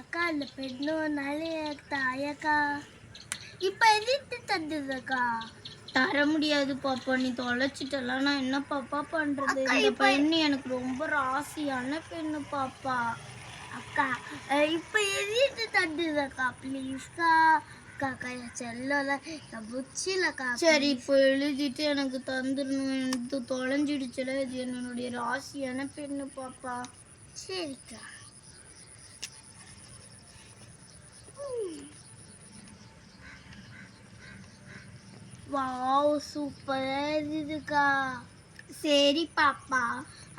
அக்கா இந்த பெண்ணு நாளே தாயக்கா இப்போ எதிர்த்து தந்துருக்கா தர முடியாது பாப்பா நீ தொலைச்சிட்டலாம் நான் என்ன பாப்பா பண்றது? இந்த பெண்ணு எனக்கு ரொம்ப ராசியான பெண்ணு பாப்பா. அக்கா இப்போ எதிர்த்து தந்துருக்கா ப்ளீஸ்க்கா. அக்கா அக்கா என் செல்லல என் புச்சிலக்கா சரி இப்போ எழுதிட்டு எனக்கு தந்துடணும் எனக்கு தொலைஞ்சிடுச்சுல இது என்னுடைய ராசியான பெண்ணு பாப்பா. சரிக்கா. வாவ் சூப்பரா இருக்குக்கா சரி பாப்பா.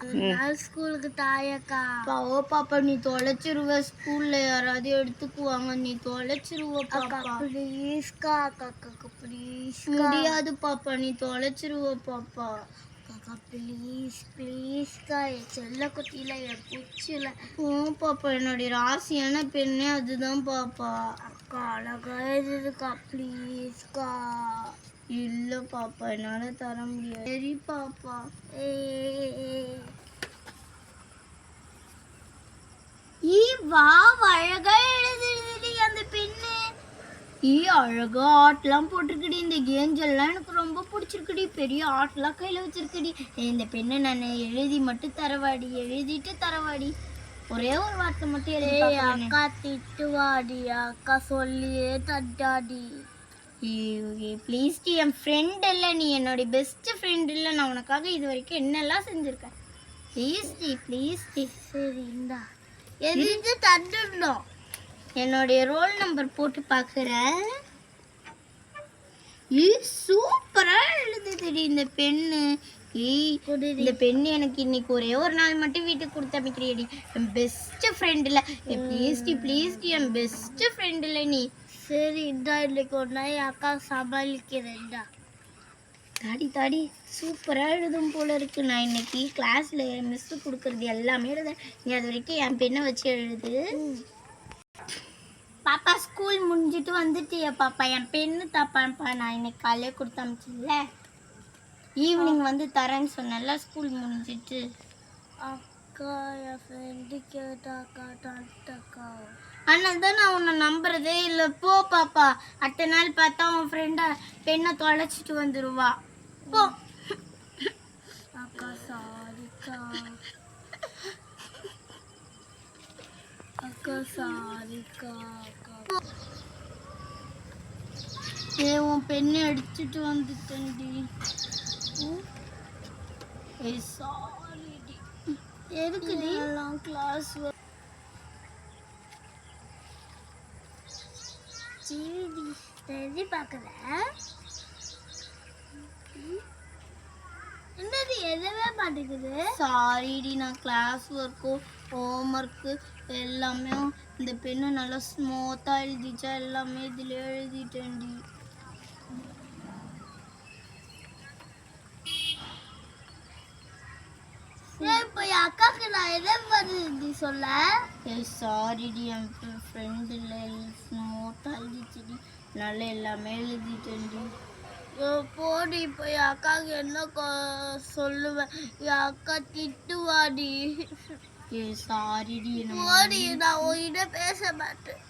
அதனால ஸ்கூலுக்கு தாயக்கா. பாவோ பாப்பா நீ தொலைச்சிருவ. ஸ்கூல்ல யாராவது எடுத்துக்குவாங்க நீ தொலைச்சிருவ பாப்பா. ப்ளீஸ்க்கா அக்கா அக்கா ப்ளீஸ் முடியாது பாப்பா. நீ தொலைச்சிருவ பாப்பா. அக்கா ப்ளீஸ் ப்ளீஸ்க்கா என் செல்ல குட்டியில என் புச்சில ஓ பாப்பா. என்னுடைய ராசியான பெண்ணே அதுதான் பாப்பா. அக்கா அழகா இருக்குக்கா ப்ளீஸ்க்கா இல்ல பாப்பா என்னால தர முடியாது. சரி பாப்பா. ஈ வா அழகா எழுதுடி அந்த பெண்ணு. ஈ அழகா ஆட்லாம் போட்டிருக்குடி. இந்த ஏஞ்சல்லாம் எனக்கு ரொம்ப பிடிச்சிருக்குடி. பெரிய ஆட்லாம் கையில வச்சிருக்குடி. இந்த பெண்ணை நான் எழுதி மட்டும் தரவாடி. எழுதிட்டு தரவாடி. ஒரே ஒரு வார்த்தை மட்டும் எழுதி. அக்கா திட்டுவாடி. அக்கா சொல்லியே தட்டாடி. ப்ளீஸ் டி என் ஃப்ரெண்ட் இல்லை நீ என்னுடைய பெஸ்ட் ஃப்ரெண்ட் இல்லை நான் உனக்காக இது வரைக்கும் என்னெல்லாம் செஞ்சுருக்கேன்? ப்ளீஸ் டி ப்ளீஸ் டி. சரி இந்தா. எதிர்த்து தந்துடணும். என்னுடைய ரோல் நம்பர் போட்டு பார்க்குறேன் ஈ சூப்பராக எழுதுதுடி இந்த பெண்ணு. குடிடி இந்த பெண்ணு எனக்கு இன்னைக்கு ஒரே ஒரு நாள் மட்டும் வீட்டுக்கு கொடுத்து அமைக்கிறியடி என் பெஸ்ட் ஃப்ரெண்ட் இல்லை. ப்ளீஸ் டி ப்ளீஸ் டி என் பெஸ்ட் ஃப்ரெண்ட் இல்லை நீ. சரி இந்தா இன்னைக்கு ஒரு என் அக்கா சமாளிக்கிறேன்டா. தாடி தாடி சூப்பராக எழுதும் போல இருக்கு. நான் இன்னைக்கு கிளாஸில் மிஸ்ஸு கொடுக்குறது எல்லாமே எழுத நீ அது வரைக்கும் என் பெண்ணை வச்சு எழுது. பாப்பா ஸ்கூல் முடிஞ்சிட்டு வந்துட்டியா பாப்பா. என் பெண்ணு தாப்பாப்பா நான் இன்னைக்கு காலையே கொடுத்து அமிச்சில்ல ஈவினிங் வந்து தரேன்னு சொன்னேன்ல ஸ்கூல் முடிஞ்சிட்டு. அக்கா என் ஆனால் தான் நான் உன்னை நம்புறதே இல்லை. போ பாப்பா. அடுத்த நாள் பார்த்தா உன் ஃப்ரெண்டை பெண்ணை தொலைச்சிட்டு வந்துடுவா போ. அக்கா சாரிக்கா அக்கா. சாரிக்கா ஏ உன் பெண்ணை அடிச்சிட்டு வந்துட்டேன்டி. ஏ சாரிடி எதுக்குடி எல்லாம் கிளாஸ் சரிடி தெரிஞ்சு பார்க்குறேன் என்னது எதுவே மாட்டேங்குது? சாரிடி நான் கிளாஸ் ஒர்க்கும் ஹோம் ஒர்க்கு எல்லாமே இந்த பெண்ணு நல்லா ஸ்மூத்தாக எழுதிச்சா எல்லாமே இதில் எழுதிட்டேன்டி ஏன் இப்போ என் அக்காவுக்கு நான் எதை வருது சொல்ல? ஏ சாரிடி என் ஃப்ரெண்டு இல்லை ஸ்மூத்தாக எழுதிச்சுடி நல்லா எல்லாமே எழுதிட்டேன்டி. போடி இப்போ என் அக்காவுக்கு என்ன சொல்லுவேன் என் அக்கா திட்டுவாடி. ஏ சாரிடி போடி நான் உன்கிட்ட பேச மாட்டேன்.